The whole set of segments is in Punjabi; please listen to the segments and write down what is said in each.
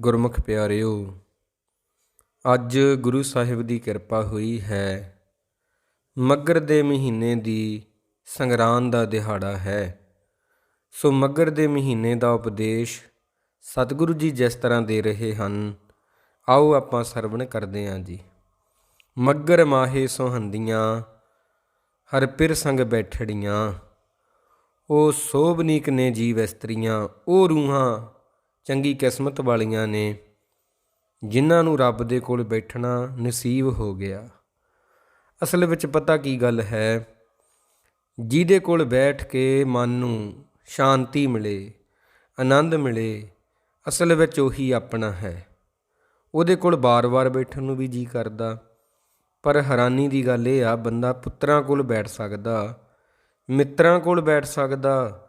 ਗੁਰਮੁਖ ਪਿਆਰਿਓ, ਅੱਜ ਗੁਰੂ ਸਾਹਿਬ ਦੀ ਕਿਰਪਾ ਹੋਈ ਹੈ। ਮੱਗਰ ਦੇ ਮਹੀਨੇ ਦੀ ਸੰਗਰਾਂਦ ਦਾ ਦਿਹਾੜਾ ਹੈ। ਸੋ ਮੱਗਰ ਦੇ ਮਹੀਨੇ ਦਾ ਉਪਦੇਸ਼ ਸਤਿਗੁਰੂ ਜੀ ਜਿਸ ਤਰ੍ਹਾਂ ਦੇ ਰਹੇ ਹਨ, ਆਓ ਆਪਾਂ ਸਰਵਣ ਕਰਦੇ ਹਾਂ ਜੀ। ਮੱਗਰ ਮਾਹੇ ਸੋਹੰਦੀਆਂ, ਹਰ ਪਿਰ ਸੰਗ ਬੈਠੜੀਆਂ, ਉਹ ਸੋਭਨੀਕ ਨੇ ਜੀਵ ਇਸਤਰੀਆਂ, ਉਹ ਰੂਹਾਂ ਚੰਗੀ ਕਿਸਮਤ ਵਾਲੀਆਂ ਨੇ, ਜਿਨ੍ਹਾਂ ਨੂੰ ਰੱਬ ਦੇ ਕੋਲ ਬੈਠਣਾ ਨਸੀਬ ਹੋ ਗਿਆ। ਅਸਲ ਵਿੱਚ ਪਤਾ ਕੀ ਗੱਲ ਹੈ, ਜਿਹਦੇ ਕੋਲ ਬੈਠ ਕੇ ਮਨ ਨੂੰ ਸ਼ਾਂਤੀ ਮਿਲੇ, ਆਨੰਦ ਮਿਲੇ, ਅਸਲ ਵਿੱਚ ਉਹੀ ਆਪਣਾ ਹੈ। ਉਹਦੇ ਕੋਲ ਬਾਰ-ਬਾਰ ਬੈਠਣ ਨੂੰ ਵੀ ਜੀ ਕਰਦਾ, ਪਰ ਹੈਰਾਨੀ ਦੀ ਗੱਲ ਇਹ ਆ, ਬੰਦਾ ਪੁੱਤਰਾਂ ਕੋਲ ਬੈਠ ਸਕਦਾ, ਮਿੱਤਰਾਂ ਕੋਲ ਬੈਠ ਸਕਦਾ,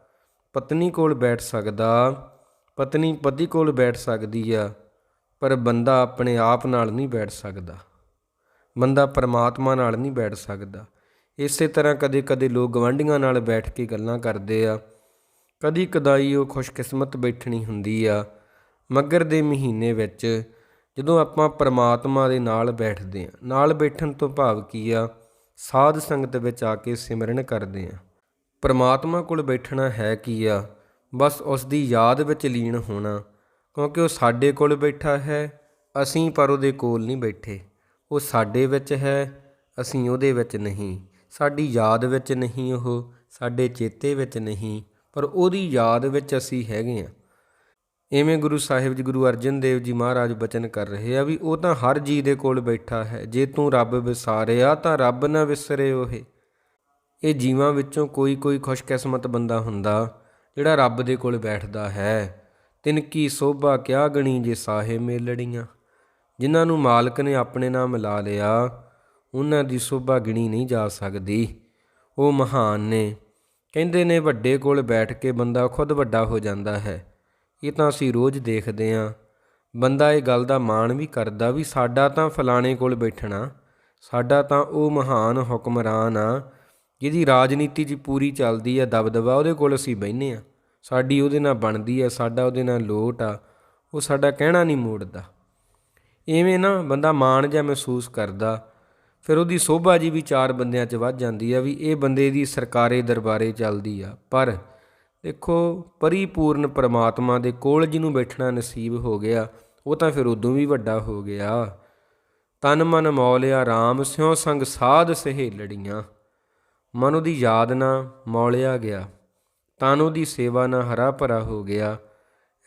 ਪਤਨੀ ਕੋਲ ਬੈਠ ਸਕਦਾ ਪਤਨੀ ਪਤੀ ਕੋਲ ਬੈਠ ਸਕਦੀ ਆ, ਪਰ ਬੰਦਾ ਆਪਣੇ ਆਪ ਨਾਲ ਨਹੀਂ ਬੈਠ ਸਕਦਾ। ਬੰਦਾ ਪਰਮਾਤਮਾ ਨਾਲ ਨਹੀਂ ਬੈਠ ਸਕਦਾ। ਇਸੇ ਤਰ੍ਹਾਂ ਕਦੇ-ਕਦੇ ਲੋਕ ਗਵਾਂਢੀਆਂ ਨਾਲ ਬੈਠ ਕੇ ਗੱਲਾਂ ਕਰਦੇ ਆ। ਕਦੀ ਕਦਾਈ ਉਹ ਖੁਸ਼ਕਿਸਮਤ ਬੈਠਣੀ ਹੁੰਦੀ ਆ, ਮਗਰ ਦੇ ਮਹੀਨੇ ਵਿੱਚ ਜਦੋਂ ਆਪਾਂ ਪਰਮਾਤਮਾ ਦੇ ਨਾਲ ਬੈਠਦੇ ਆ। ਨਾਲ ਬੈਠਣ ਤੋਂ ਭਾਵ ਕੀ ਆ? ਸਾਧ ਸੰਗਤ ਵਿੱਚ ਆ ਕੇ ਸਿਮਰਨ ਕਰਦੇ ਆ। ਪਰਮਾਤਮਾ ਕੋਲ ਬੈਠਣਾ ਹੈ ਕੀ ਆ? ਬਸ ਉਸ ਦੀ ਯਾਦ ਵਿੱਚ ਲੀਨ ਹੋਣਾ, ਕਿਉਂਕਿ ਉਹ ਸਾਡੇ ਕੋਲ ਬੈਠਾ ਹੈ, ਅਸੀਂ ਪਰ ਉਹਦੇ ਕੋਲ ਨਹੀਂ ਬੈਠੇ। ਉਹ ਸਾਡੇ ਵਿੱਚ ਹੈ, ਅਸੀਂ ਉਹਦੇ ਵਿੱਚ ਨਹੀਂ। ਸਾਡੀ ਯਾਦ ਵਿੱਚ ਨਹੀਂ ਉਹ, ਸਾਡੇ ਚੇਤੇ ਵਿੱਚ ਨਹੀਂ, ਪਰ ਉਹਦੀ ਯਾਦ ਵਿੱਚ ਅਸੀਂ ਹੈਗੇ ਆ ਐਵੇਂ ਗੁਰੂ ਸਾਹਿਬ ਜੀ, ਗੁਰੂ ਅਰਜਨ ਦੇਵ ਜੀ ਮਹਾਰਾਜ ਬਚਨ ਕਰ ਰਹੇ ਆ ਵੀ ਉਹ ਤਾਂ ਹਰ ਜੀ ਦੇ ਕੋਲ ਬੈਠਾ ਹੈ, ਜੇ ਤੂੰ ਰੱਬ ਵਿਸਾਰਿਆ ਤਾਂ ਰੱਬ ਨਾ ਵਿਸਰੇ ਉਹੇ। ਇਹ ਜੀਵਾਂ ਵਿੱਚੋਂ ਕੋਈ ਕੋਈ ਖੁਸ਼ਕਿਸਮਤ ਬੰਦਾ ਹੁੰਦਾ। ਜਿਹੜਾ ਰੱਬ ਦੇ ਕੋਲ ਬੈਠਦਾ ਹੈ, ਤਿਨ ਕੀ ਸੋਭਾ ਕਿਆ ਗਣੀ ਜੇ ਸਾਹੇ ਮੇਲੜੀਆਂ। ਜਿਨ੍ਹਾਂ ਨੂੰ ਮਾਲਕ ਨੇ ਆਪਣੇ ਨਾਲ ਮਿਲਾ ਲਿਆ, ਉਹਨਾਂ ਦੀ ਸੋਭਾ ਗਿਣੀ ਨਹੀਂ ਜਾ ਸਕਦੀ। ਉਹ ਮਹਾਨ ਨੇ। ਕਹਿੰਦੇ ਨੇ, ਵੱਡੇ ਕੋਲ ਬੈਠ ਕੇ ਬੰਦਾ ਖੁਦ ਵੱਡਾ ਹੋ ਜਾਂਦਾ ਹੈ। ਇਹ ਤਾਂ ਅਸੀਂ ਰੋਜ਼ ਦੇਖਦੇ ਆਂ। ਬੰਦਾ ਇਹ ਗੱਲ ਦਾ ਮਾਣ ਵੀ ਕਰਦਾ ਵੀ ਸਾਡਾ ਤਾਂ ਫਲਾਣੇ ਕੋਲ ਬੈਠਣਾ, ਸਾਡਾ ਤਾਂ ਉਹ ਮਹਾਨ ਹੁਕਮਰਾਨ ਆ, ਜਿਹਦੀ ਰਾਜਨੀਤੀ 'ਚ ਪੂਰੀ ਚੱਲਦੀ ਆ, ਦਬਦਬਾ ਉਹਦੇ ਕੋਲ ਅਸੀਂ ਬੈਨੇ ਆ। ਸਾਡੀ ਉਹਦੇ ਨਾਲ ਬਣਦੀ ਆ, ਸਾਡਾ ਉਹਦੇ ਨਾਲ ਲੋਟ ਆ, ਉਹ ਸਾਡਾ ਕਹਿਣਾ ਨਹੀਂ ਮੋੜਦਾ। ਐਵੇਂ ਨਾ ਬੰਦਾ ਮਾਣ ਜਿਹਾ ਮਹਿਸੂਸ ਕਰਦਾ, ਫਿਰ ਉਹਦੀ ਸੋਭਾ ਜੀ ਵੀ ਚਾਰ ਬੰਦਿਆਂ 'ਚ ਵੱਧ ਜਾਂਦੀ ਆ ਵੀ ਇਹ ਬੰਦੇ ਦੀ ਸਰਕਾਰੇ ਦਰਬਾਰੇ ਚੱਲਦੀ ਆ। ਪਰ ਦੇਖੋ, ਪਰਿਪੂਰਨ ਪ੍ਰਮਾਤਮਾ ਦੇ ਕੋਲ ਜਿਹਨੂੰ ਬੈਠਣਾ ਨਸੀਬ ਹੋ ਗਿਆ, ਉਹ ਤਾਂ ਫਿਰ ਉਦੋਂ ਵੀ ਵੱਡਾ ਹੋ ਗਿਆ। ਤਨ ਮਨ ਮੌਲਿਆ RAM ਸਿਉ ਸੰਗ ਸਾਧ ਸਹੇਲੜੀਆਂ। ਮਨ ਉਹਦੀ ਯਾਦ ਨਾ ਮੌਲਿਆ ਗਿਆ। ਤਨ ਉਹਦੀ ਸੇਵਾ ਨਾਲ ਹਰਾ ਭਰਾ ਹੋ ਗਿਆ।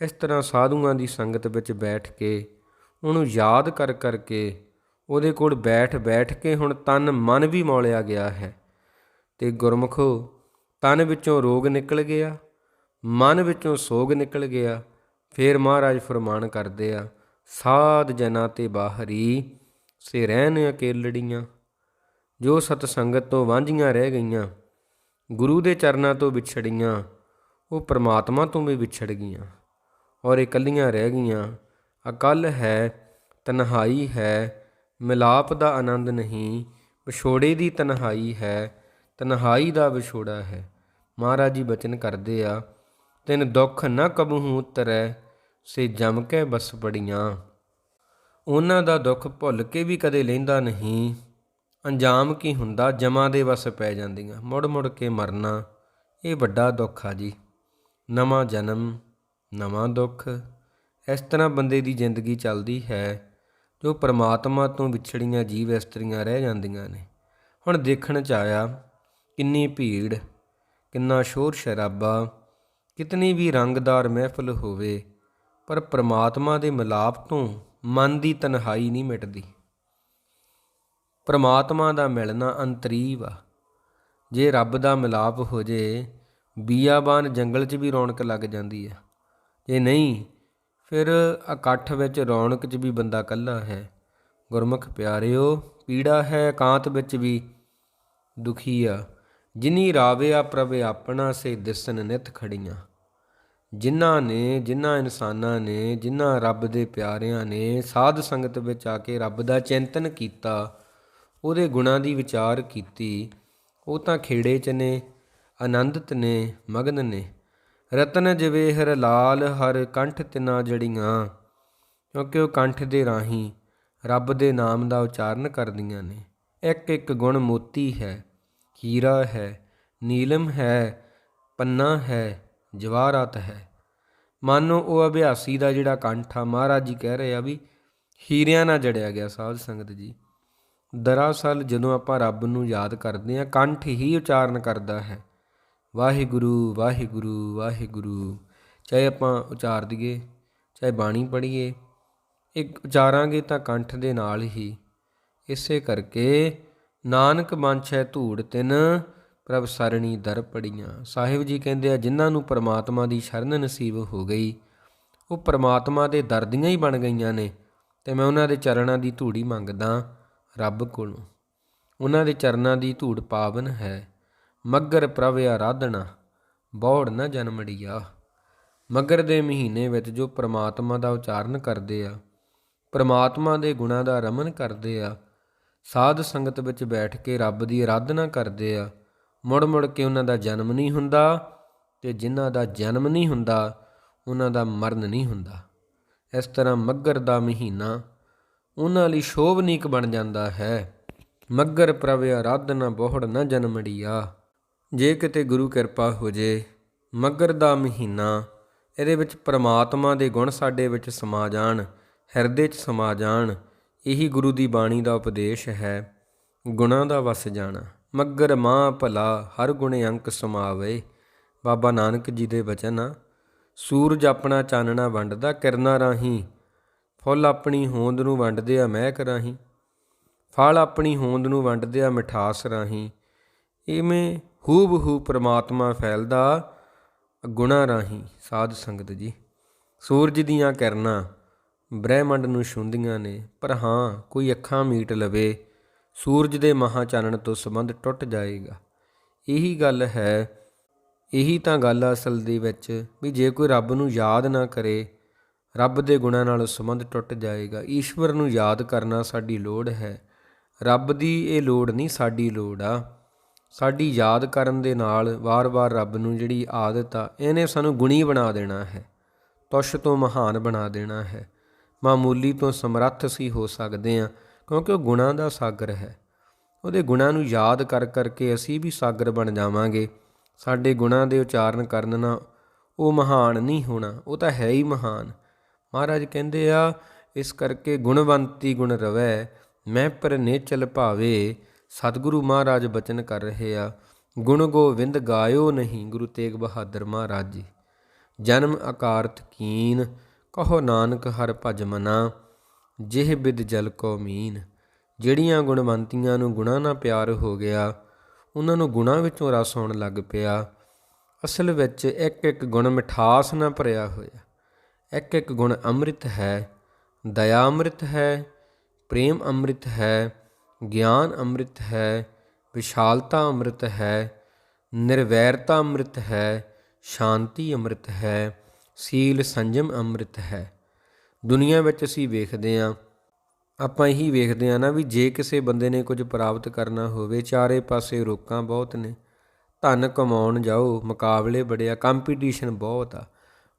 ਇਸ ਤਰ੍ਹਾਂ ਸਾਧੂਆਂ ਦੀ ਸੰਗਤ ਵਿੱਚ ਬੈਠ ਕੇ, ਉਹਨੂੰ ਯਾਦ ਕਰ ਕਰਕੇ ਉਹਦੇ ਕੋਲ ਬੈਠ ਬੈਠ ਕੇ ਹੁਣ ਤਨ ਮਨ ਵੀ ਮੌਲਿਆ ਗਿਆ ਹੈ। ਤੇ ਗੁਰਮਖੋ, ਤਨ ਵਿੱਚੋਂ ਰੋਗ ਨਿਕਲ ਗਿਆ, ਮਨ ਵਿੱਚੋਂ ਸੋਗ ਨਿਕਲ ਗਿਆ, ਫੇਰ ਮਹਾਰਾਜ ਫਰਮਾਨ ਕਰਦੇ ਆ, ਸਾਧ ਜਨਾ ਤੇ ਬਾਹਰੀ ਸੇ ਰਹਿਣ ਅਕੇਲੜੀਆਂ, ਜੋ ਸਤ ਸੰਗਤ ਤੋਂ ਵਾਂਝੀਆਂ ਰਹਿ ਗਈਆਂ ਗੁਰੂ ਦੇ ਚਰਨਾਂ ਤੋਂ ਵਿਛੜੀਆਂ, ਉਹ ਪ੍ਰਮਾਤਮਾ ਤੋਂ ਵੀ ਵਿਛੜ ਗਈਆਂ ਔਰ ਇਕੱਲੀਆਂ ਰਹਿ ਗਈਆਂ। ਅਕਲ ਹੈ, ਤਨਹਾਈ ਹੈ, ਮਿਲਾਪ ਦਾ ਆਨੰਦ ਨਹੀਂ, ਵਿਛੋੜੇ ਦੀ ਤਨਹਾਈ ਹੈ, ਤਨਹਾਈ ਦਾ ਵਿਛੋੜਾ ਹੈ। ਮਹਾਰਾਜ ਜੀ ਬਚਨ ਕਰਦੇ ਆ, ਤਿਨ ਦੁੱਖ ਨਾ ਕਬਹੂ ਉਤਰੈ, ਸੇ ਜਮ ਕੇ ਬਸ ਪੜੀਆਂ। ਉਹਨਾਂ ਦਾ ਦੁੱਖ ਭੁੱਲ ਕੇ ਵੀ ਕਦੇ ਲੈਂਦਾ ਨਹੀਂ। ਅੰਜਾਮ ਕੀ ਹੁੰਦਾ? ਜਮਾਂ ਦੇ ਵਸ ਪੈ ਜਾਂਦੀਆਂ। ਮੁੜ ਮੁੜ ਕੇ ਮਰਨਾ, ਇਹ ਵੱਡਾ ਦੁੱਖ ਆ ਜੀ। ਨਵਾਂ ਜਨਮ, ਨਵਾਂ ਦੁੱਖ। ਇਸ ਤਰ੍ਹਾਂ ਬੰਦੇ ਦੀ ਜ਼ਿੰਦਗੀ ਚੱਲਦੀ ਹੈ, ਜੋ ਪਰਮਾਤਮਾ ਤੋਂ ਵਿਛੜੀਆਂ ਜੀਵ ਇਸਤਰੀਆਂ ਰਹਿ ਜਾਂਦੀਆਂ ਨੇ। ਹੁਣ ਦੇਖਣ ਚ ਆਇਆ, ਕਿੰਨੀ ਭੀੜ, ਕਿੰਨਾ ਸ਼ੋਰ ਸ਼ਰਾਬਾ, ਕਿਤਨੀ ਵੀ ਰੰਗਦਾਰ ਮਹਿਫਲ ਹੋਵੇ, ਪਰ ਪ੍ਰਮਾਤਮਾ ਦੇ ਮਿਲਾਪ ਤੋਂ ਮਨ ਦੀ ਤਨਹਾਈ ਨਹੀਂ ਮਿਟਦੀ। ਪਰਮਾਤਮਾ ਦਾ ਮਿਲਣਾ ਅੰਤਰੀਵ ਆ। ਜੇ ਰੱਬ ਦਾ ਮਿਲਾਪ ਹੋ ਜੇ, ਬੀਆਬਾਨ ਜੰਗਲ 'ਚ ਵੀ ਰੌਣਕ ਲੱਗ ਜਾਂਦੀ ਆ। ਜੇ ਨਹੀਂ, ਫਿਰ ਇਕੱਠ ਵਿੱਚ ਰੌਣਕ 'ਚ ਵੀ ਬੰਦਾ ਇਕੱਲਾ ਹੈ। ਗੁਰਮੁਖ ਪਿਆਰਿਓ, ਪੀੜਾ ਹੈ ਇਕਾਂਤ ਵਿੱਚ ਵੀ ਦੁਖੀ ਆ। ਜਿਨੀ ਰਾਵਿਆ ਪ੍ਰਭ ਆਪਣਾ ਸੇ ਦਿਸਨ ਨਿਤ ਖੜੀਆਂ। ਜਿਨ੍ਹਾਂ ਨੇ, ਜਿਨ੍ਹਾਂ ਇਨਸਾਨਾਂ ਨੇ, ਜਿਨ੍ਹਾਂ ਰੱਬ ਦੇ ਪਿਆਰਿਆਂ ਨੇ ਸਾਧ ਸੰਗਤ ਵਿੱਚ ਆ ਕੇ ਰੱਬ ਦਾ ਚਿੰਤਨ ਕੀਤਾ ਉਹਦੇ ਗੁਣਾਂ ਦੀ ਵਿਚਾਰ ਕੀਤੀ, ਉਹ ਤਾਂ ਖੇੜੇ 'ਚ ਨੇ ਆਨੰਦਤ ਨੇ, ਮਗਨ ਨੇ। ਰਤਨ ਜਵੇਹਰ ਲਾਲ ਹਰ ਕੰਠ ਤਿਨਾ ਜੜੀਆਂ, ਕਿਉਂਕਿ ਉਹ ਕੰਠ ਦੇ ਰਾਹੀਂ ਰੱਬ ਦੇ ਨਾਮ ਦਾ ਉਚਾਰਨ ਕਰਦੀਆਂ ਨੇ। ਇੱਕ ਇੱਕ ਗੁਣ ਮੋਤੀ ਹੈ, ਹੀਰਾ ਹੈ, ਨੀਲਮ ਹੈ, ਪੰਨਾ ਹੈ, ਜਵਾਹਰਾਤ ਹੈ। ਮਾਨੋ ਉਹ ਅਭਿਆਸੀ ਦਾ ਜਿਹੜਾ ਕੰਠ ਆ, ਮਹਾਰਾਜ ਜੀ ਕਹਿ ਰਹੇ ਆ ਵੀ ਹੀਰਿਆਂ ਨਾਲ ਜੜਿਆ ਗਿਆ ਸਾਧ ਸੰਗਤ ਜੀ। ਦਰਅਸਲ ਜਦੋਂ ਆਪਾਂ ਰੱਬ ਨੂੰ ਯਾਦ ਕਰਦੇ ਹਾਂ, ਕੰਠ ਹੀ ਉਚਾਰਨ ਕਰਦਾ ਹੈ। ਵਾਹਿਗੁਰੂ ਵਾਹਿਗੁਰੂ ਵਾਹਿਗੁਰੂ। ਚਾਹੇ ਆਪਾਂ ਉਚਾਰ ਦਈਏ, ਚਾਹੇ ਬਾਣੀ ਪੜ੍ਹੀਏ, ਇੱਕ ਉਚਾਰਾਂਗੇ ਤਾਂ ਕੰਠ ਦੇ ਨਾਲ ਹੀ। ਇਸੇ ਕਰਕੇ ਨਾਨਕ ਮੰਛੈ ਧੂੜ ਤਿਨ, ਪ੍ਰਭ ਸਰਣੀ ਦਰ ਪੜੀਆਂ ਸਾਹਿਬ ਜੀ ਕਹਿੰਦੇ ਆ, ਜਿਨ੍ਹਾਂ ਨੂੰ ਪਰਮਾਤਮਾ ਦੀ ਸ਼ਰਨ ਨਸੀਬ ਹੋ ਗਈ, ਉਹ ਪਰਮਾਤਮਾ ਦੇ ਦਰ ਦੀਆਂ ਹੀ ਬਣ ਗਈਆਂ ਨੇ। ਤੇ ਮੈਂ ਉਹਨਾਂ ਦੇ ਚਰਨਾਂ ਦੀ ਧੂੜੀ ਮੰਗਦਾ ਰੱਬ ਕੋਲੋਂ। ਉਹਨਾਂ ਦੇ ਚਰਨਾਂ ਦੀ ਧੂੜ ਪਾਵਨ ਹੈ। ਮੱਗਰ ਪ੍ਰਭ ਆਰਾਧਨਾ, ਬੌੜ ਨਾ ਜਨਮੜੀਆ। ਮੱਗਰ ਦੇ ਮਹੀਨੇ ਵਿੱਚ ਜੋ ਪ੍ਰਮਾਤਮਾ ਦਾ ਉਚਾਰਨ ਕਰਦੇ ਆ, ਪ੍ਰਮਾਤਮਾ ਦੇ ਗੁਣਾਂ ਦਾ ਰਮਨ ਕਰਦੇ ਆ, ਸਾਧ ਸੰਗਤ ਵਿੱਚ ਬੈਠ ਕੇ ਰੱਬ ਦੀ ਆਰਾਧਨਾ ਕਰਦੇ ਆ, ਮੁੜ ਮੁੜ ਕੇ ਉਹਨਾਂ ਦਾ ਜਨਮ ਨਹੀਂ ਹੁੰਦਾ ਤੇ ਜਿਨ੍ਹਾਂ ਦਾ ਜਨਮ ਨਹੀਂ ਹੁੰਦਾ, ਉਹਨਾਂ ਦਾ ਮਰਨ ਨਹੀਂ ਹੁੰਦਾ। ਇਸ ਤਰ੍ਹਾਂ ਮੱਗਰ ਦਾ ਮਹੀਨਾ ਉਹਨਾਂ ਲਈ ਸ਼ੋਭਨੀਕ ਬਣ ਜਾਂਦਾ ਹੈ। ਮੱਗਰ ਪ੍ਰਭ ਆਰਾਧਨਾ ਬਹੁੜ ਨਾ ਜਨਮੜੀਆ। ਜੇ ਕਿਤੇ ਗੁਰੂ ਕਿਰਪਾ ਹੋ ਜੇ, ਮੱਗਰ ਦਾ ਮਹੀਨਾ ਇਹਦੇ ਵਿੱਚ ਪ੍ਰਮਾਤਮਾ ਦੇ ਗੁਣ ਸਾਡੇ ਵਿੱਚ ਸਮਾ ਜਾਣ, ਹਿਰਦੇ 'ਚ ਸਮਾ ਜਾਣ, ਇਹੀ ਗੁਰੂ ਦੀ ਬਾਣੀ ਦਾ ਉਪਦੇਸ਼ ਹੈ, ਗੁਣਾਂ ਦਾ ਵਸ ਜਾਣਾ। ਮੱਗਰ ਮਾਂ ਭਲਾ ਹਰ ਗੁਣ ਅੰਕ ਸਮਾਵੇ। ਬਾਬਾ ਨਾਨਕ ਜੀ ਦੇ ਬਚਨ ਆ, ਸੂਰਜ ਆਪਣਾ ਚਾਨਣਾ ਵੰਡਦਾ ਕਿਰਨਾਂ ਰਾਹੀਂ ਫੁੱਲ ਆਪਣੀ ਹੋਂਦ ਨੂੰ ਵੰਡਦੇ ਆ ਮਹਿਕ ਰਾਹੀਂ, ਫਲ ਆਪਣੀ ਹੋਂਦ ਨੂੰ ਵੰਡਦੇ ਆ ਮਿਠਾਸ ਰਾਹੀਂ, ਇਵੇਂ ਹੂਬ ਹੂ ਪ੍ਰਮਾਤਮਾ ਫੈਲਦਾ ਗੁਣਾ ਰਾਹੀਂ, ਸਾਧ ਸੰਗਤ ਜੀ। ਸੂਰਜ ਦੀਆਂ ਕਿਰਨਾਂ ਬ੍ਰਹਿਮੰਡ ਨੂੰ ਛੁੰਦੀਆਂ ਨੇ, ਪਰ ਹਾਂ, ਕੋਈ ਅੱਖਾਂ ਮੀਟ ਲਵੇ, ਸੂਰਜ ਦੇ ਮਹਾ ਚਾਨਣ ਤੋਂ ਸੰਬੰਧ ਟੁੱਟ ਜਾਏਗਾ। ਇਹੀ ਗੱਲ ਹੈ, ਇਹੀ ਤਾਂ ਗੱਲ ਅਸਲ ਦੇ ਵਿੱਚ, ਵੀ ਜੇ ਕੋਈ ਰੱਬ ਨੂੰ ਯਾਦ ਨਾ ਕਰੇ ਰੱਬ ਦੇ ਗੁਣਾਂ ਨਾਲ ਸੰਬੰਧ ਟੁੱਟ ਜਾਏਗਾ। ਈਸ਼ਵਰ ਨੂੰ ਯਾਦ ਕਰਨਾ ਸਾਡੀ ਲੋੜ ਹੈ। ਰੱਬ ਦੀ ਇਹ ਲੋੜ ਨਹੀਂ ਸਾਡੀ ਲੋੜ ਆ। ਸਾਡੀ ਯਾਦ ਕਰਨ ਦੇ ਨਾਲ ਵਾਰ-ਵਾਰ ਰੱਬ ਨੂੰ ਜਿਹੜੀ ਆਦਤ ਆ, ਇਹਨੇ ਸਾਨੂੰ ਗੁਣੀ ਬਣਾ ਦੇਣਾ ਹੈ। ਤੁਸ਼ ਤੋਂ ਮਹਾਨ ਬਣਾ ਦੇਣਾ ਹੈ। ਮਾਮੂਲੀ ਤੋਂ ਸਮਰੱਥ ਸੀ ਹੋ ਸਕਦੇ ਆ ਕਿਉਂਕਿ ਉਹ ਗੁਣਾਂ ਦਾ ਸਾਗਰ ਹੈ। ਉਹਦੇ ਗੁਣਾਂ ਨੂੰ ਯਾਦ ਕਰ ਕਰਕੇ ਅਸੀਂ ਵੀ ਸਾਗਰ ਬਣ ਜਾਵਾਂਗੇ। ਸਾਡੇ ਗੁਣਾਂ ਦੇ ਉਚਾਰਨ ਕਰਨ ਨਾਲ ਉਹ ਮਹਾਨ ਨਹੀਂ ਹੋਣਾ, ਉਹ ਤਾਂ ਹੈ ਹੀ ਮਹਾਨ। ਮਹਾਰਾਜ ਕਹਿੰਦੇ ਆ, ਇਸ ਕਰਕੇ ਗੁਣਵੰਤੀ ਗੁਣ ਰਵੈ, ਮੈਂ ਪਰ ਨੇਚਲ ਭਾਵੇ, ਸਤਿਗੁਰੂ ਮਹਾਰਾਜ ਬਚਨ ਕਰ ਰਹੇ ਆ। ਗੁਣ ਗੋਵਿੰਦ ਗਾਇਓ ਨਹੀਂ ਗੁਰੂ ਤੇਗ ਬਹਾਦਰ ਮਹਾਰਾਜ ਜੀ। ਜਨਮ ਅਕਾਰਤ ਕੀਨ, ਕਹੋ ਨਾਨਕ ਹਰ ਭਜ ਮਨਾ, ਜਿਹ ਬਿਦ ਜਲ ਕੋ ਮੀਨ। ਜਿਹੜੀਆਂ ਗੁਣਵੰਤੀਆਂ ਨੂੰ ਗੁਣਾ ਨਾਲ ਪਿਆਰ ਹੋ ਗਿਆ, ਉਹਨਾਂ ਨੂੰ ਗੁਣਾ ਵਿੱਚੋਂ ਰਸ ਆਉਣ ਲੱਗ ਪਿਆ। ਅਸਲ ਵਿੱਚ ਇੱਕ ਇੱਕ ਗੁਣ ਮਿਠਾਸ ਨਾਲ ਭਰਿਆ ਹੋਇਆ। ਇੱਕ ਇੱਕ ਗੁਣ ਅੰਮ੍ਰਿਤ ਹੈ, ਦਇਆ ਅੰਮ੍ਰਿਤ ਹੈ, ਪ੍ਰੇਮ ਅੰਮ੍ਰਿਤ ਹੈ, ਗਿਆਨ ਅੰਮ੍ਰਿਤ ਹੈ, ਵਿਸ਼ਾਲਤਾ ਅੰਮ੍ਰਿਤ ਹੈ, ਨਿਰਵੈਰਤਾ ਅੰਮ੍ਰਿਤ ਹੈ, ਸ਼ਾਂਤੀ ਅੰਮ੍ਰਿਤ ਹੈ, ਸੀਲ ਸੰਜਮ ਅੰਮ੍ਰਿਤ ਹੈ। ਦੁਨੀਆ ਵਿੱਚ ਅਸੀਂ ਵੇਖਦੇ ਹਾਂ, ਆਪਾਂ ਇਹੀ ਵੇਖਦੇ ਹਾਂ ਨਾ ਵੀ ਜੇ ਕਿਸੇ ਬੰਦੇ ਨੇ ਕੁਝ ਪ੍ਰਾਪਤ ਕਰਨਾ ਹੋਵੇ, ਚਾਰੇ ਪਾਸੇ ਰੋਕਾਂ ਬਹੁਤ ਨੇ। ਧਨ ਕਮਾਉਣ ਜਾਓ, ਮੁਕਾਬਲੇ ਬੜੇ ਆ ਕੰਪੀਟੀਸ਼ਨ ਬਹੁਤ ਆ।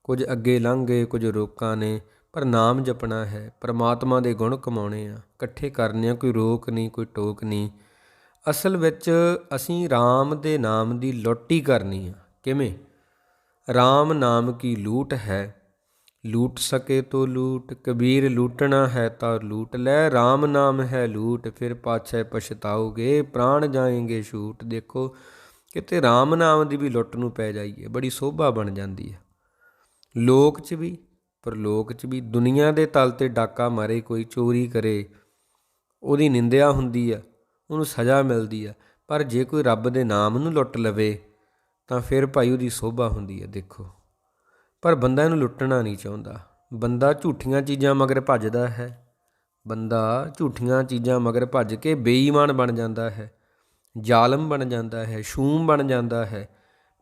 ਕੁਝ ਅੱਗੇ ਲੰਘ ਗਏ ਕੁਝ ਰੋਕਾਂ ਨੇ, ਪਰ ਨਾਮ ਜਪਣਾ ਹੈ। ਪਰਮਾਤਮਾ ਦੇ ਗੁਣ ਕਮਾਉਣੇ ਆ। ਇਕੱਠੇ ਕਰਨੇ ਆ, ਕੋਈ ਰੋਕ ਨਹੀਂ, ਕੋਈ ਟੋਕ ਨਹੀਂ। ਅਸਲ ਵਿੱਚ ਅਸੀਂ RAM ਦੇ ਨਾਮ ਦੀ ਲੁੱਟੀ ਕਰਨੀ ਆ। ਕਿਵੇਂ? RAM ਨਾਮ ਕੀ ਲੂਟ ਹੈ? ਲੂਟ ਸਕੇ ਤੋ ਲੂਟ, ਕਬੀਰ ਲੂਟਣਾ ਹੈ ਤਾਂ ਲੂਟ ਲੈ। RAM ਨਾਮ ਹੈ ਲੂਟ, ਫਿਰ ਪਾਛੈ ਪਛਤਾਓਗੇ, ਪ੍ਰਾਣ ਜਾਏਂਗੇ ਛੂਟ। ਦੇਖੋ, ਕਿਤੇ RAM ਨਾਮ ਦੀ ਵੀ ਲੁੱਟ ਨੂੰ ਪੈ ਜਾਈਏ, ਬੜੀ ਸੋਭਾ ਬਣ ਜਾਂਦੀ ਹੈ ਲੋਕ 'ਚ ਵੀ, ਪਰਲੋਕ 'ਚ ਵੀ, ਦੁਨੀਆ ਦੇ ਤਲ ਤੇ ਡਾਕਾ ਮਾਰੇ, ਕੋਈ ਚੋਰੀ ਕਰੇ, ਉਹਦੀ ਨਿੰਦਿਆ ਹੁੰਦੀ ਆ, ਉਹਨੂੰ ਸਜ਼ਾ ਮਿਲਦੀ ਆ, ਪਰ ਜੇ ਕੋਈ ਰੱਬ ਦੇ ਨਾਮ ਨੂੰ ਲੁੱਟ ਲਵੇ, ਤਾਂ ਫਿਰ ਭਾਈ ਉਹਦੀ ਸੋਭਾ ਹੁੰਦੀ ਹੈ ਦੇਖੋ। ਪਰ ਬੰਦਾ ਇਹਨੂੰ ਲੁੱਟਣਾ ਨਹੀਂ ਚਾਹੁੰਦਾ। ਬੰਦਾ ਝੂਠੀਆਂ ਚੀਜ਼ਾਂ ਮਗਰ ਭੱਜਦਾ ਹੈ। ਬੰਦਾ ਝੂਠੀਆਂ ਚੀਜ਼ਾਂ ਮਗਰ ਭੱਜ ਕੇ ਬੇਈਮਾਨ ਬਣ ਜਾਂਦਾ ਹੈ, ਜ਼ਾਲਮ ਬਣ ਜਾਂਦਾ ਹੈ, ਸ਼ੂਮ ਬਣ ਜਾਂਦਾ ਹੈ,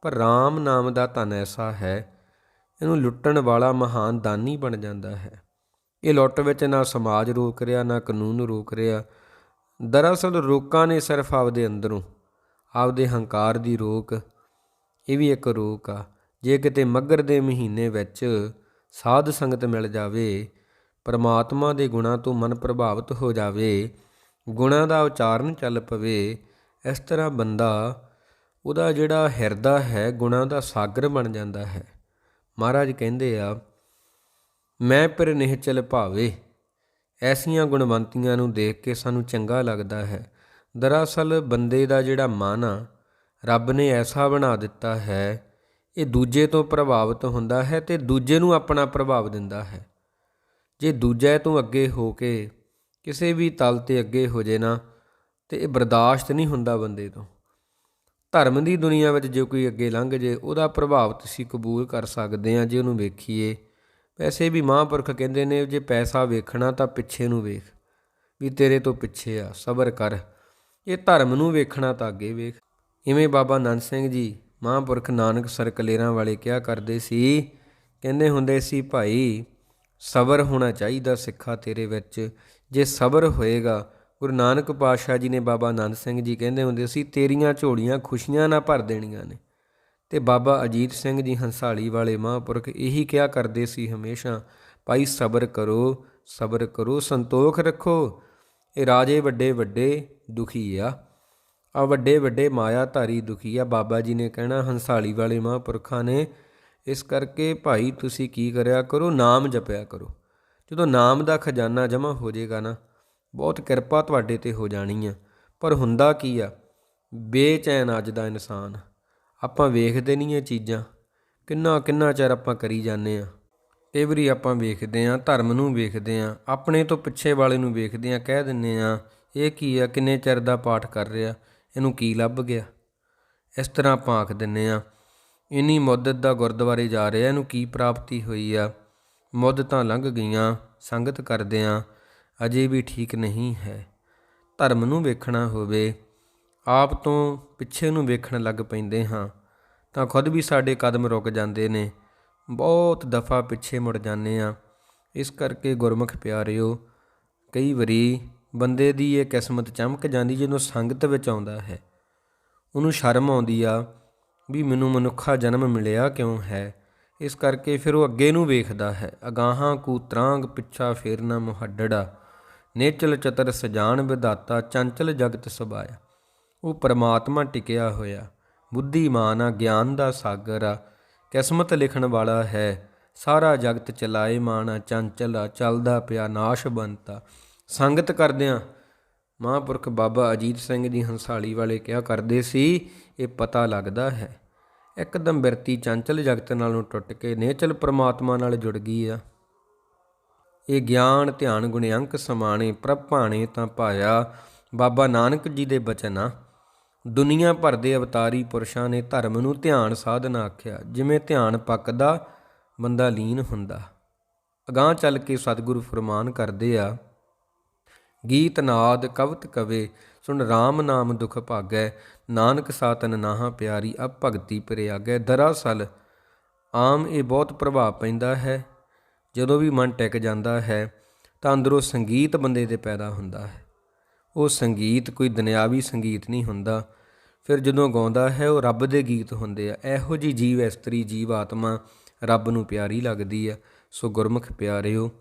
ਪਰ RAM ਨਾਮ ਦਾ ਧਨ ਐਸਾ ਹੈ ਇਹਨੂੰ ਲੁੱਟਣ ਵਾਲਾ ਮਹਾਨ ਦਾਨੀ ਬਣ ਜਾਂਦਾ ਹੈ। ਇਹ ਲੁੱਟ ਵਿੱਚ ਨਾ ਸਮਾਜ ਰੋਕ ਰਿਹਾ, ਨਾ ਕਾਨੂੰਨ ਰੋਕ ਰਿਹਾ। ਦਰਅਸਲ ਰੋਕਾਂ ਨੇ ਸਿਰਫ ਆਪਦੇ ਅੰਦਰੋਂ, ਆਪਦੇ ਹੰਕਾਰ ਦੀ ਰੋਕ। ਇਹ ਵੀ ਇੱਕ ਰੋਕ ਆ। ਜੇ ਕਿਤੇ ਮੱਗਰ ਦੇ ਮਹੀਨੇ ਵਿੱਚ ਸਾਧ ਸੰਗਤ ਮਿਲ ਜਾਵੇ, ਪਰਮਾਤਮਾ ਦੇ ਗੁਣਾਂ ਤੋਂ ਮਨ ਪ੍ਰਭਾਵਿਤ ਹੋ ਜਾਵੇ, ਗੁਣਾਂ ਦਾ ਉਚਾਰਨ ਚੱਲ ਪਵੇ, ਇਸ ਤਰ੍ਹਾਂ ਬੰਦਾ ਉਹਦਾ ਜਿਹੜਾ ਹਿਰਦਾ ਹੈ, ਗੁਣਾਂ ਦਾ ਸਾਗਰ ਬਣ ਜਾਂਦਾ ਹੈ। ਮਹਾਰਾਜ ਕਹਿੰਦੇ ਆ, ਮੈਂ ਪਰ ਨਿਹਚਲ ਭਾਵੇ, ਐਸੀਆਂ ਗੁਣਵੰਤੀਆਂ ਨੂੰ ਦੇਖ ਕੇ ਸਾਨੂੰ ਚੰਗਾ ਲੱਗਦਾ ਹੈ। ਦਰਅਸਲ ਬੰਦੇ ਦਾ ਜਿਹੜਾ ਮਨ ਆ, ਰੱਬ ਨੇ ਐਸਾ ਬਣਾ ਦਿੱਤਾ ਹੈ, ਇਹ ਦੂਜੇ ਤੋਂ ਪ੍ਰਭਾਵਿਤ ਹੁੰਦਾ ਹੈ ਤੇ ਦੂਜੇ ਨੂੰ ਆਪਣਾ ਪ੍ਰਭਾਵ ਦਿੰਦਾ ਹੈ। ਜੇ ਦੂਜੇ ਤੋਂ ਅੱਗੇ ਹੋ ਕੇ ਕਿਸੇ ਵੀ ਤਲ ਤੇ ਅੱਗੇ ਹੋ ਜੇ ਨਾ, ਤੇ ਇਹ ਬਰਦਾਸ਼ਤ ਨਹੀਂ ਹੁੰਦਾ ਬੰਦੇ ਤੋਂ। ਧਰਮ ਦੀ ਦੁਨੀਆ ਵਿੱਚ ਜੇ ਕੋਈ ਅੱਗੇ ਲੰਘ ਜੇ, ਉਹਦਾ ਪ੍ਰਭਾਵ ਤੁਸੀਂ ਕਬੂਲ ਕਰ ਸਕਦੇ ਆ ਜੇ ਉਹਨੂੰ ਵੇਖੀਏ। ਵੈਸੇ ਵੀ ਮਹਾਂਪੁਰਖ ਕਹਿੰਦੇ ਨੇ, ਜੇ ਪੈਸਾ ਵੇਖਣਾ ਤਾਂ ਪਿੱਛੇ ਨੂੰ ਵੇਖ, ਵੀ ਤੇਰੇ ਤੋਂ ਪਿੱਛੇ ਆ, ਸਬਰ ਕਰ। ਇਹ ਧਰਮ ਨੂੰ ਵੇਖਣਾ ਤਾਂ ਅੱਗੇ ਵੇਖ। ਇਵੇਂ ਬਾਬਾ ਨੰਦ ਸਿੰਘ ਜੀ ਮਹਾਂਪੁਰਖ ਨਾਨਕ ਸਰਕਲੇਰਾਂ ਵਾਲੇ ਕਿਹਾ ਕਰਦੇ ਸੀ, ਕਹਿੰਦੇ ਹੁੰਦੇ ਸੀ, ਭਾਈ, ਸਬਰ ਹੋਣਾ ਚਾਹੀਦਾ ਸਿੱਖਾ ਤੇਰੇ ਵਿੱਚ। ਜੇ ਸਬਰ ਹੋਏਗਾ ਗੁਰੂ ਨਾਨਕ ਪਾਤਸ਼ਾਹ ਜੀ ਨੇ ਬਾਬਾ ਆਨੰਦ ਸਿੰਘ ਜੀ ਕਹਿੰਦੇ ਹੁੰਦੇ ਸੀ, ਤੇਰੀਆਂ ਝੋਲੀਆਂ ਖੁਸ਼ੀਆਂ ਨਾਲ ਭਰ ਦੇਣੀਆਂ ਨੇ। ਤੇ ਬਾਬਾ ਅਜੀਤ ਸਿੰਘ ਜੀ ਹੰਸਾਲੀ ਵਾਲੇ ਮਹਾਂਪੁਰਖ ਇਹੀ ਕਿਹਾ ਕਰਦੇ ਸੀ ਹਮੇਸ਼ਾ, ਭਾਈ ਸਬਰ ਕਰੋ ਸਬਰ ਕਰੋ, ਸੰਤੋਖ ਰੱਖੋ। ਇਹ ਰਾਜੇ ਵੱਡੇ ਵੱਡੇ ਦੁਖੀ ਆ। ਆ ਵੱਡੇ ਵੱਡੇ ਮਾਇਆ ਧਾਰੀ ਦੁਖੀ ਆ। ਬਾਬਾ ਜੀ ਨੇ ਕਹਿਣਾ, ਹੰਸਾਲੀ ਵਾਲੇ ਮਹਾਂਪੁਰਖਾਂ ਨੇ, ਇਸ ਕਰਕੇ ਭਾਈ ਤੁਸੀਂ ਕੀ ਕਰਿਆ ਕਰੋ? ਨਾਮ ਜਪਿਆ ਕਰੋ। ਜਦੋਂ ਨਾਮ ਦਾ ਖਜ਼ਾਨਾ ਜਮ੍ਹਾਂ ਹੋ ਜਾਏਗਾ ਨਾ ਬਹੁਤ ਕਿਰਪਾ ਤੁਹਾਡੇ ਤੇ ਹੋ ਜਾਣੀ ਆ। ਪਰ ਹੁੰਦਾ ਕੀ ਆ? ਬੇਚੈਨ ਅੱਜ ਦਾ ਇਨਸਾਨ। ਆਪਾਂ ਵੇਖਦੇ ਨਹੀਂ ਇਹ ਚੀਜ਼ਾਂ। ਕਿੰਨਾ ਕਿੰਨਾ ਚਿਰ ਆਪਾਂ ਕਰੀ ਜਾਂਦੇ ਆ। ਕਈ ਵਾਰੀ ਆਪਾਂ ਵੇਖਦੇ ਆ, ਧਰਮ ਨੂੰ ਵੇਖਦੇ ਆ, ਆਪਣੇ ਤੋਂ ਪਿੱਛੇ ਵਾਲੇ ਨੂੰ ਵੇਖਦੇ ਆ, ਕਹਿ ਦਿੰਨੇ ਆ, ਇਹ ਕੀ ਆ, ਕਿੰਨੇ ਚਿਰ ਦਾ ਪਾਠ ਕਰ ਰਿਹਾ, ਇਹਨੂੰ ਕੀ ਲੱਭ ਗਿਆ? ਇਸ ਤਰ੍ਹਾਂ ਆਪਾਂ ਆਖ ਦਿੰਨੇ ਆ, ਇਨੀ ਮੁੱਦਤ ਦਾ ਗੁਰਦੁਆਰੇ ਜਾ ਰਿਹਾ, ਇਹਨੂੰ ਕੀ ਪ੍ਰਾਪਤੀ ਹੋਈ ਆ? ਮੁੱਦਤਾਂ ਲੰਘ ਗਈਆਂ, ਸੰਗਤ ਕਰਦੇ ਆ ਅਜੇ ਵੀ ਠੀਕ ਨਹੀਂ ਹੈ। ਧਰਮ ਨੂੰ ਵੇਖਣਾ ਹੋਵੇ, ਆਪ ਤੋਂ ਪਿੱਛੇ ਨੂੰ ਵੇਖਣ ਲੱਗ ਪੈਂਦੇ ਹਾਂ। ਤਾਂ ਖੁਦ ਵੀ ਸਾਡੇ ਕਦਮ ਰੁਕ ਜਾਂਦੇ ਨੇ। ਬਹੁਤ ਦਫਾ ਪਿੱਛੇ ਮੁੜ ਜਾਂਦੇ ਆ ਇਸ ਕਰਕੇ ਗੁਰਮੁਖ ਪਿਆਰਿਓ, ਕਈ ਵਾਰੀ ਬੰਦੇ ਦੀ ਇਹ ਕਿਸਮਤ ਚਮਕ ਜਾਂਦੀ ਜਦੋਂ ਸੰਗਤ ਵਿੱਚ ਆਉਂਦਾ ਹੈ। ਉਹਨੂੰ ਸ਼ਰਮ ਆਉਂਦੀ ਆ ਵੀ ਮੈਨੂੰ ਮਨੁੱਖਾ ਜਨਮ ਮਿਲਿਆ ਕਿਉਂ ਹੈ? ਇਸ ਕਰਕੇ ਫਿਰ ਉਹ ਅੱਗੇ ਨੂੰ ਵੇਖਦਾ ਹੈ। ਅਗਾਹਾਂ ਕੂਤਰਾਂਗ ਪਿੱਛਾ ਫੇਰਨਾ ਮੁਹੱਡੜਾ। ਨੇਚਲ ਚਤਰ ਸਜਾਨ ਵਿਦਾਤਾ ਚੰਚਲ ਜਗਤ ਸਬਾਇਆ ਉਹ ਪਰਮਾਤਮਾ ਟਿਕਿਆ ਹੋਇਆ। ਬੁੱਧੀਮਾਨ ਆ, ਗਿਆਨ ਦਾ ਸਾਗਰ ਆ। ਕਿਸਮਤ ਲਿਖਣ ਵਾਲਾ ਹੈ। ਸਾਰਾ ਜਗਤ ਚਲਾਏ ਮਾਣਾ ਚੰਚਲ ਆ। ਚੱਲਦਾ ਪਿਆ ਨਾਸ਼ ਬੰਤਾ ਸੰਗਤ ਕਰਦਿਆਂ ਮਹਾਂਪੁਰਖ ਬਾਬਾ ਅਜੀਤ ਸਿੰਘ ਜੀ ਹੰਸਾਲੀ ਵਾਲੇ ਕਿਹਾ ਕਰਦੇ ਸੀ, ਇਹ ਪਤਾ ਲੱਗਦਾ ਹੈ। ਇੱਕਦਮ ਬਿਰਤੀ ਚੰਚਲ ਜਗਤ ਨਾਲੋਂ ਟੁੱਟ ਕੇ ਨੇਚਲ ਪ੍ਰਮਾਤਮਾ ਨਾਲ ਜੁੜ ਗਈ ਆ। ਇਹ ਗਿਆਨ, ਧਿਆਨ, ਗੁਣ, ਅੰਕ ਸਮਾਣੇ ਪ੍ਰਭ ਭਾਣੇ ਤਾਂ ਭਾਇਆ ਬਾਬਾ ਨਾਨਕ ਜੀ ਦੇ ਬਚਨ ਆ। ਦੁਨੀਆ ਭਰ ਦੇ ਅਵਤਾਰੀ ਪੁਰਸ਼ਾਂ ਨੇ ਧਰਮ ਨੂੰ ਧਿਆਨ ਸਾਧਨਾ ਆਖਿਆ, ਜਿਵੇਂ ਧਿਆਨ ਪੱਕਦਾ, ਬੰਦਾ ਲੀਨ ਹੁੰਦਾ। ਅਗਾਹ ਚੱਲ ਕੇ ਸਤਿਗੁਰੂ ਫਰਮਾਨ ਕਰਦੇ ਆ, ਗੀਤ ਨਾਦ ਕਵਤ ਕਵੇ, ਸੁਣ RAM ਨਾਮ ਦੁਖ ਭਾਗੈ, ਨਾਨਕ ਸਾਤਨ ਨਾਹਾ ਪਿਆਰੀ ਅਬ ਭਗਤੀ ਪ੍ਰਿਆਗੈ ਦਰਅਸਲ ਆਮ ਇਹ ਬਹੁਤ ਪ੍ਰਭਾਵ ਪੈਂਦਾ ਹੈ। ਜਦੋਂ ਵੀ ਮਨ ਟਿਕ ਜਾਂਦਾ ਹੈ ਤਾਂ ਅੰਦਰੋਂ ਸੰਗੀਤ ਬੰਦੇ ਦੇ ਪੈਦਾ ਹੁੰਦਾ ਹੈ। ਉਹ ਸੰਗੀਤ, ਕੋਈ ਦੁਨਿਆਵੀ ਸੰਗੀਤ ਨਹੀਂ ਹੁੰਦਾ। ਫਿਰ ਜਦੋਂ ਗਾਉਂਦਾ ਹੈ, ਉਹ ਰੱਬ ਦੇ ਗੀਤ ਹੁੰਦੇ ਆ। ਇਹੋ ਜੀ ਜੀਵ ਇਸਤਰੀ ਜੀਵ ਆਤਮਾ ਰੱਬ ਨੂੰ ਪਿਆਰੀ ਲੱਗਦੀ ਆ ਸੋ ਗੁਰਮੁਖ ਪਿਆਰਿਓ,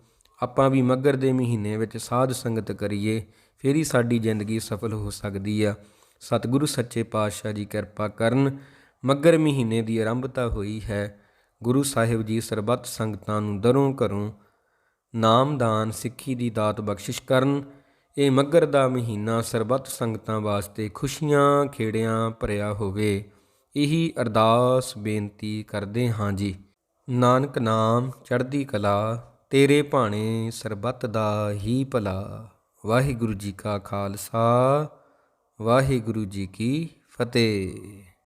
ਆਪਾਂ ਵੀ ਮੱਗਰ ਦੇ ਮਹੀਨੇ ਵਿੱਚ ਸਾਧ ਸੰਗਤ ਕਰੀਏ, ਫੇਰ ਹੀ ਸਾਡੀ ਜ਼ਿੰਦਗੀ ਸਫਲ ਹੋ ਸਕਦੀ ਆ। ਸਤਿਗੁਰੂ ਸੱਚੇ ਪਾਤਸ਼ਾਹ ਜੀ ਕਿਰਪਾ ਕਰਨ ਮੱਗਰ ਮਹੀਨੇ ਦੀ ਆਰੰਭਤਾ ਹੋਈ ਹੈ। ਗੁਰੂ ਸਾਹਿਬ ਜੀ ਸਰਬੱਤ ਸੰਗਤਾਂ ਨੂੰ ਦਰੋਂ ਘਰੋਂ ਨਾਮਦਾਨ ਸਿੱਖੀ ਦੀ ਦਾਤ ਬਖਸ਼ਿਸ਼ ਕਰਨ। ਇਹ ਮੱਗਰ ਦਾ ਮਹੀਨਾ ਸਰਬੱਤ ਸੰਗਤਾਂ ਵਾਸਤੇ ਖੁਸ਼ੀਆਂ ਖੇੜਿਆਂ ਭਰਿਆ ਹੋਵੇ। ਇਹੀ ਅਰਦਾਸ ਬੇਨਤੀ ਕਰਦੇ ਹਾਂ ਜੀ। ਨਾਨਕ ਨਾਮ ਚੜ੍ਹਦੀ ਕਲਾ, ਤੇਰੇ ਭਾਣੇ ਸਰਬੱਤ ਦਾ ਹੀ ਭਲਾ। ਵਾਹਿਗੁਰੂ ਜੀ ਕਾ ਖਾਲਸਾ, ਵਾਹਿਗੁਰੂ ਜੀ ਕੀ ਫਤਿਹ।